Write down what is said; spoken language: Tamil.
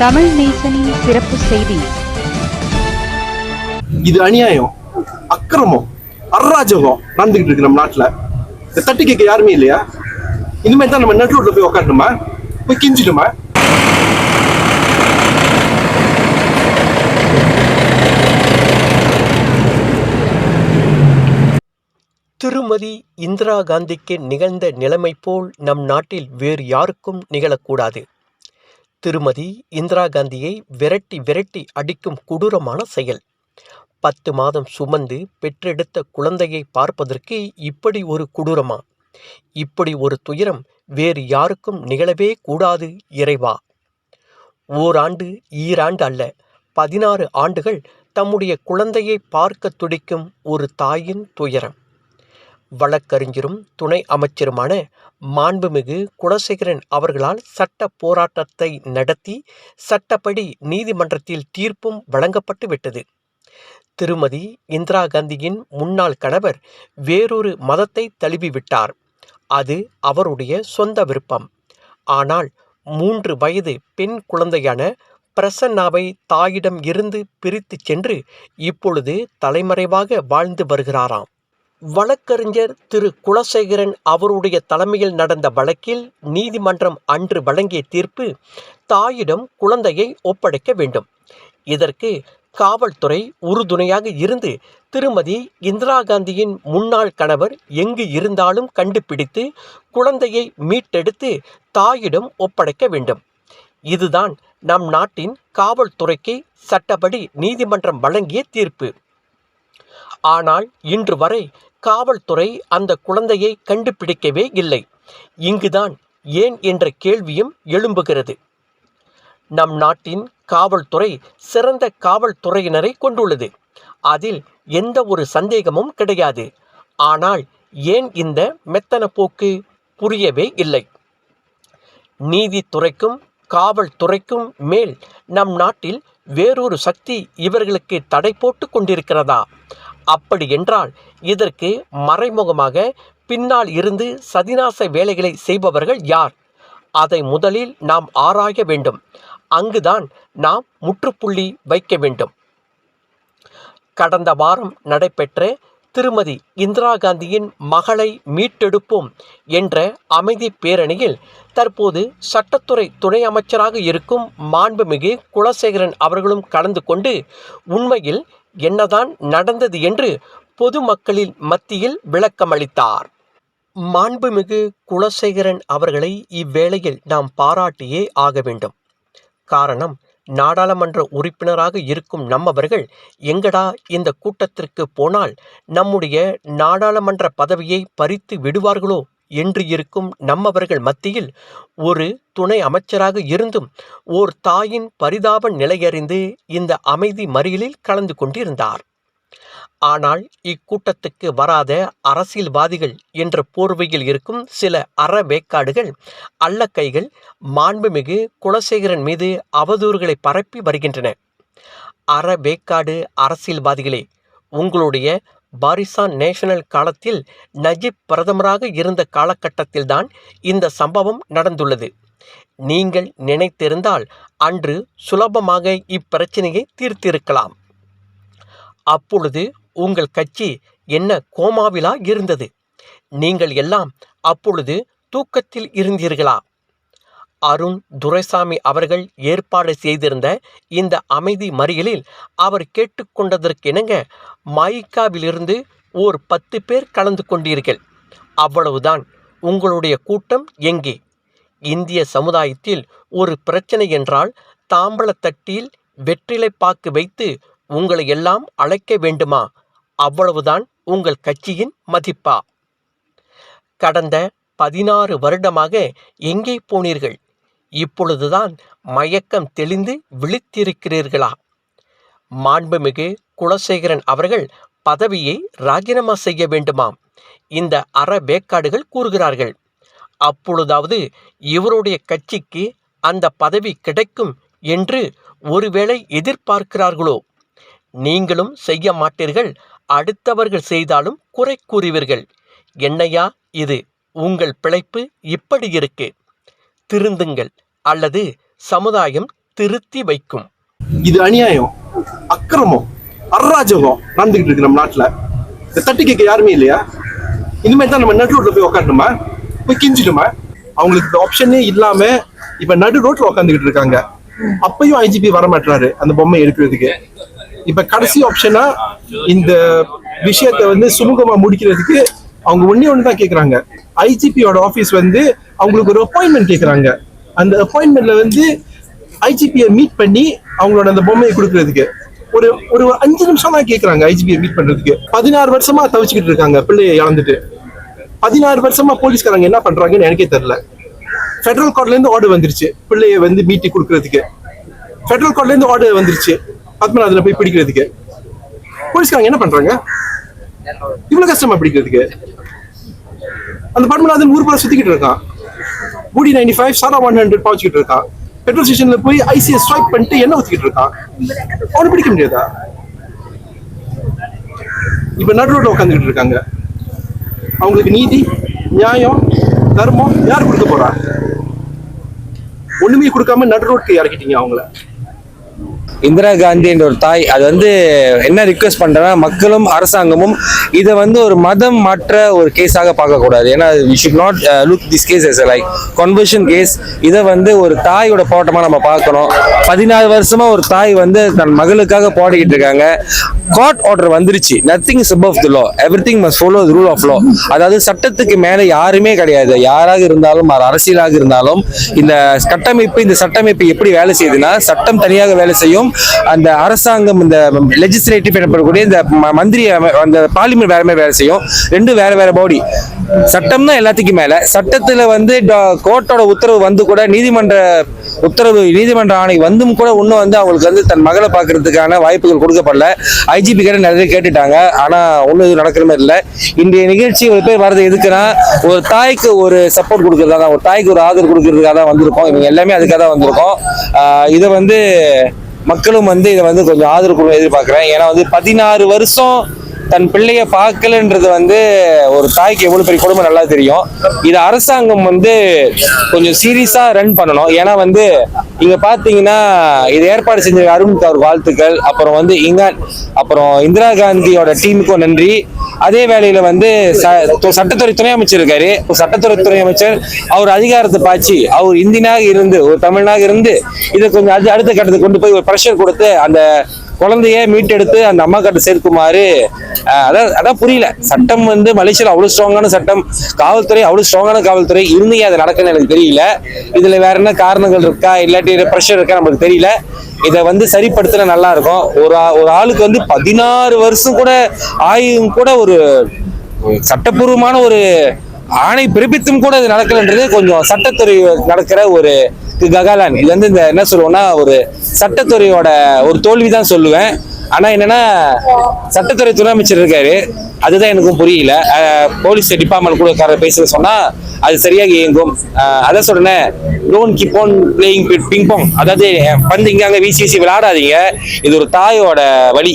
தமிழ் நேசனின் சிறப்பு செய்தி. இது அநியாயம் அக்கிரமம் அராஜகம் நடந்துகிட்டு இருக்கு நம்ம நாட்டுல. இதை தட்டி கேட்க யாருமே இல்லையா? இனிமேல் தான் நம்ம ரோட்ல போய் உட்காரணுமா போய் கிஞ்சிடுமா? திருமதி இந்திரா காந்திக்கு நிகழ்ந்த நிலைமை போல் நம் நாட்டில் வேறு யாருக்கும் நிகழக்கூடாது. திருமதி இந்திரா காந்தியை விரட்டி விரட்டி அடிக்கும் கொடூரமான செயல். பத்து மாதம் சுமந்து பெற்றெடுத்த குழந்தையை பார்ப்பதற்கு இப்படி ஒரு கொடூரமா? இப்படி ஒரு துயரம் வேறு யாருக்கும் நிகழவே கூடாது இறைவா. ஓராண்டு ஈராண்டு அல்ல பதினாறு ஆண்டுகள் தம்முடைய குழந்தையை பார்க்க துடிக்கும் ஒரு தாயின் துயரம். வழக்கறிஞரும் துணை அமைச்சருமான மாண்புமிகு குலசேகரன் அவர்களால் சட்ட போராட்டத்தை நடத்தி சட்டப்படி நீதிமன்றத்தில் தீர்ப்பும் வழங்கப்பட்டு விட்டது. திருமதி இந்திரா காந்தியின் முன்னாள் கணவர் வேறொரு மதத்தை தழுவிவிட்டார். அது அவருடைய சொந்த விருப்பம். ஆனால் மூன்று வயது பெண் குழந்தையான பிரசன்னாவை தாயிடம் இருந்து பிரித்துச் சென்று இப்பொழுது தலைமறைவாக வாழ்ந்து வருகிறாராம். வழக்கறிஞர் திரு. குலசேகரன் அவருடைய தலைமையில் நடந்த வழக்கில் நீதிமன்றம் அன்று வழங்கிய தீர்ப்பு தாயிடம் குழந்தையை ஒப்படைக்க வேண்டும். இதற்கு காவல்துறை உறுதுணையாக இருந்து திருமதி இந்திரா காந்தியின் முன்னாள் கணவர் எங்கு இருந்தாலும் கண்டுபிடித்து குழந்தையை மீட்டெடுத்து தாயிடம் ஒப்படைக்க வேண்டும். இதுதான் நம் நாட்டின் காவல்துறைக்கு சட்டப்படி நீதிமன்றம் வழங்கிய தீர்ப்பு. ஆனால் இன்று வரை காவல்துறை அந்த குழந்தையை கண்டுபிடிக்கவே இல்லை. இங்குதான் ஏன் என்ற கேள்வியும் எழும்புகிறது. நம் நாட்டின் காவல்துறை சிறந்த காவல்துறையினரை கொண்டுள்ளது. அதில் எந்த ஒரு சந்தேகமும் கிடையாது. ஆனால் ஏன் இந்த மெத்தன போக்கு புரியவே இல்லை. நீதித்துறைக்கும் காவல்துறைக்கும் மேல் நம் நாட்டில் வேறொரு சக்தி இவர்களுக்கு தடை போட்டு கொண்டிருக்கிறதா? அப்படி என்றால் இதற்கு மறைமுகமாக பின்னால் இருந்து சதிநாச வேலைகளை செய்பவர்கள் யார்? அதை முதலில் நாம் ஆராய வேண்டும். அங்குதான் நாம் முற்றுப்புள்ளி வைக்க வேண்டும். கடந்த வாரம் நடைபெற்ற திருமதி இந்திரா காந்தியின் மகளை மீட்டெடுப்போம் என்ற அமைதி பேரணியில் தற்போது சட்டத்துறை துணை அமைச்சராக இருக்கும் மாண்புமிகு குலசேகரன் அவர்களும் கலந்து கொண்டு உண்மையில் என்னதான் நடந்தது என்று பொதுமக்களின் மத்தியில் விளக்கமளித்தார் மாண்புமிகு குலசேகரன் அவர்களை இவ்வேளையில் நாம் பாராட்டியே ஆக வேண்டும். காரணம் நாடாளுமன்ற உறுப்பினராக இருக்கும் நம்மவர்கள் எங்கடா இந்த கூட்டத்திற்கு போனால் நம்முடைய நாடாளுமன்ற பதவியை பறித்து விடுவார்களோ? என்று இருக்கும் நம்மவர்கள் மத்தியில் ஒரு துணை அமைச்சராக இருந்தும் ஓர் தாயின் பரிதாப நிலையறிந்து இந்த அமைதி மறியலில் கலந்து கொண்டிருந்தார். ஆனால் இக்கூட்டத்துக்கு வராத அரசியல்வாதிகள் என்ற போர்வையில் இருக்கும் சில அறவேக்காடுகள் அல்லக்கைகள் மாண்புமிகு குலசேகரன் மீது அவதூறுகளை பரப்பி வருகின்றன. அறவேக்காடு அரசியல்வாதிகளே உங்களுடைய பாரிசான் நேஷனல் காலத்தில் நஜிப் பிரதமராக இருந்த காலகட்டத்தில்தான் இந்த சம்பவம் நடந்துள்ளது. நீங்கள் நினைத்திருந்தால் அன்று சுலபமாக இப்பிரச்சனையை தீர்த்திருக்கலாம். அப்பொழுது உங்கள் கட்சி என்ன கோமாவிலா இருந்தது? நீங்கள் எல்லாம் அப்பொழுது தூக்கத்தில் இருந்தீர்களா? அருண் துரைசாமி அவர்கள் ஏற்பாடு செய்திருந்த இந்த அமைதி மறியலில் அவர் கேட்டுக்கொண்டதற்கிணங்க மாயிக்காவிலிருந்து ஓர் பத்து பேர் கலந்து கொண்டீர்கள். அவ்வளவுதான். உங்களுடைய கூட்டம் எங்கே? இந்திய சமுதாயத்தில் ஒரு பிரச்சனை என்றால் தாம்பளத்தட்டியில் வெற்றிலை பாக்கு வைத்து உங்களை எல்லாம் அழைக்க வேண்டுமா? அவ்வளவுதான் உங்கள் கட்சியின் மதிப்பா? கடந்த பதினாறு வருடமாக எங்கே போனீர்கள்? இப்பொழுதுதான் மயக்கம் தெளிந்து விழித்திருக்கிறீர்களா? மாண்புமிகு குலசேகரன் அவர்கள் பதவியை ராஜினாமா செய்ய வேண்டுமாம். இந்த அற வேக்காடுகள் கூறுகிறார்கள். அப்பொழுதாவது இவருடைய கட்சிக்கு அந்த பதவி கிடைக்கும் என்று ஒருவேளை எதிர்பார்க்கிறார்களோ? நீங்களும் செய்ய மாட்டீர்கள். அடுத்தவர்கள் செய்தாலும் குறை கூறுவீர்கள். என்னையா இது? உங்கள் பிழைப்பு இப்படி இருக்கு. திருந்துங்கள் அல்லது சமுதாயம் திருத்தி வைக்கும். இது அநியாயம் அக்கிரமம் அராஜகம் நடந்துகிட்டு இருக்கு நம்ம நாட்டுல. இந்த தட்டி கேட்க யாருமே இல்லையா? இனிமேல் தான் நம்ம நடு ரோட்ல போய் உட்காரணுமா போய் கிஞ்சிடுமா? அவங்களுக்கு இந்த ஆப்ஷனே இல்லாம இப்ப நடு ரோட்ல உட்காந்துக்கிட்டு இருக்காங்க. அப்பயும் ஐஜிபி வர மாட்டாரு அந்த பொம்மை எடுக்கிறதுக்கு. இப்ப கடைசி ஆப்ஷனா இந்த விஷயத்தை வந்து சுமூகமா முடிக்கிறதுக்கு அவங்க ஒண்ணே ஒண்ணு தான் கேக்குறாங்க. ஐஜிபியோட ஆபீஸ் வந்து அவங்களுக்கு ஒரு அப்பாயின்மெண்ட் கேக்குறாங்க. அந்த அப்பாயின்மெண்ட்ல வந்து ஐஜிபியை மீட் பண்ணி அவங்களோட அந்த பொம்மையை கொடுக்கறதுக்கு. ஒரு ஒரு அஞ்சு நிமிஷம் தான் கேக்குறாங்க ஐஜிபியை மீட் பண்றதுக்கு. பதினாறு வருஷமா தவிச்சுக்கிட்டு இருக்காங்க பிள்ளையை இழந்துட்டு. பதினாறு வருஷமா போலீஸ்காரங்க என்ன பண்றாங்கன்னு எனக்கே தெரியல. ஃபெடரல் கோர்ட்ல இருந்து ஆர்டர் வந்துருச்சு. பிள்ளைய வந்து மீட்டி கொடுக்கறதுக்கு. ஃபெடரல் கோர்ட்ல இருந்து ஆர்டர் வந்துருச்சு. பத்மநாதனை போய் பிடிக்கிறதுக்கு. போலீஸ்காரங்க என்ன பண்றாங்க? இவ்வளவு கஷ்டமா பிடிக்கிறதுக்கு. அந்த பத்மநாதன் ஊர் பூரா சுத்திக்கிட்டு இருக்கான். பூடி நைன்டி ஃபைவ் சாரா ஒன் ஹண்ட்ரட் பாய்ச்சிக்கிட்டு இருக்கான் பெட்ரோல் ஸ்டேஷன்ல போய் ஐசிஎஸ் ஸ்வைப் பண்ணிட்டு என்ன ஊத்திக்கிட்டு இருக்கான். அவனை பிடிக்க முடியாதா? இப்ப நடு ரோட்ல உட்காந்துக்கிட்டு இருக்காங்க. அவங்களுக்கு நீதி நியாயம் தர்மம் யார் கொடுக்க போறா? ஒண்ணுமே கொடுக்காம நடு ரோட்க்கு இறக்கிட்டீங்க அவங்கள. இந்திரா காந்தி என்ற ஒரு தாய் அது வந்து என்ன ரிக்வெஸ்ட் பண்றேன்னா மக்களும் அரசாங்கமும் இதை வந்து ஒரு மதம் மாற்ற ஒரு கேஸாக பார்க்கக்கூடாது. ஏன்னா we should not look this case as like conversion case இதை வந்து ஒரு தாயோட போட்டமாக நம்ம பார்க்கணும். பதினாறு வருஷமா ஒரு தாய் வந்து தன் மகளுக்காக போராடிக்கிட்டு இருக்காங்க. காட் ஆர்டர் வந்துருச்சு. Nothing is of the law. Everything must follow the rule of law அதாவது சட்டத்துக்கு மேலே யாருமே கிடையாது. யாராக இருந்தாலும் அது அரசியலாக இருந்தாலும் இந்த கட்டமைப்பு இந்த சட்டமைப்பு எப்படி வேலை செய்யுதுன்னா சட்டம் தனியாக வேலை செய்யும். அந்த அரசாங்கம் இந்த லெஜிஸ்லேட்டிவ் எனப்படக்கூடிய இந்த ம- மந்திரி அந்த பார்லிமெண்ட் வேற மாதிரி வேலை செய்யும். ரெண்டும் வேற வேற பாடி சட்டம் தான் எல்லாத்துக்கும் மேல. சட்டத்துல வந்து கோர்ட்டோட உத்தரவு வந்து கூட நீதிமன்ற உத்தரவு நீதிமன்ற ஆணை வந்தும் கூட இன்னும் வந்து அவங்களுக்கு வந்து தன் மகளை பார்க்கறதுக்கான வாய்ப்புகள் கொடுக்கப்படல. ஐஜிபி கிட்ட நிறைய கேட்டுட்டாங்க. ஆனா ஒன்றும் இது நடக்கிற மாதிரி இல்லை. இன்றைய நிகழ்ச்சி ஒரு பேர் வர்றது எதுக்குன்னா ஒரு தாய்க்கு ஒரு சப்போர்ட் கொடுக்கறதா தான் ஒரு தாய்க்கு ஒரு ஆதரவு கொடுக்கறதுக்காக தான் வந்திருக்கோம். இவங்க எல்லாமே அதுக்காக தான் வந்திருக்கோம். இதை வந்து மக்களும் வந்து இதை வந்து கொஞ்சம் ஆதரவு கொடுக்க எதிர்பார்க்குறேன். ஏன்னா வந்து பதினாறு வருஷம் தன் பிள்ளைய பார்க்கலன்றது வந்து ஒரு தாய்க்கு எவ்வளவு பெரிய குடும்பம் நல்லா தெரியும். இது அரசாங்கம் வந்து கொஞ்சம் சீரியஸா ரன் பண்ணணும். ஏன்னா வந்து இங்க பாத்தீங்கன்னா இது ஏற்பாடு செஞ்ச அருணுக்கு அவர் வாழ்த்துக்கள். அப்புறம் வந்து இங்கான் அப்புறம் இந்திரா காந்தியோட டீமுக்கும் நன்றி. அதே வேளையில வந்து சட்டத்துறை துணை அமைச்சர் இருக்காரு. சட்டத்துறை துறை அமைச்சர் அவர் அதிகாரத்தை பாய்ச்சி அவர் இந்தியனாக இருந்து ஒரு தமிழனாக இருந்து இதை கொஞ்சம் அது அடுத்த கட்டத்துக்கு கொண்டு போய் ஒரு ப்ரெஷர் கொடுத்து அந்த குழந்தைய மீட்டெடுத்து அந்த அம்மா கிட்ட சேர்க்குமாறு அதான் அதான் புரியல. சட்டம் வந்து மலேசியாவில் அவ்வளோ ஸ்ட்ராங்கான சட்டம். காவல்துறை அவ்வளோ ஸ்ட்ராங்கான காவல்துறை. இருந்தே அது நடக்குன்னு எனக்கு தெரியல. இதில் வேற என்ன காரணங்கள் இருக்கா? இல்லாட்டி ப்ரெஷர் இருக்கா நமக்கு தெரியல. இதை வந்து சரிப்படுத்தினா நல்லா இருக்கும். ஒரு ஆ- ஒரு ஆளுக்கு வந்து பதினாறு வருஷம் கூட ஆயும் கூட ஒரு சட்டப்பூர்வமான ஒரு ஆணை பிறப்பித்தும் கூட இது நடக்கலன்றது கொஞ்சம் சட்டத்துறை நடக்கிற ஒரு ககாலான். இது வந்து இந்த என்ன சொல்லுவோம்னா ஒரு சட்டத்துறையோட ஒரு தோல்வி தான் சொல்லுவேன். ஆனா என்னன்னா சட்டத்துறை துணை அமைச்சர் இருக்காரு. அதுதான் எனக்கும் புரியல. போலீஸ் டிபார்ட்மெண்ட் கூட காரர் பேசுற சொன்னா அது சரியாக இயங்கும். அதான் சொல்றேன் loan keep on playing ping pong அதாவது பந்து இங்க அங்க வீசி வீசி விளையாடாதீங்க. இது ஒரு தாயோட வழி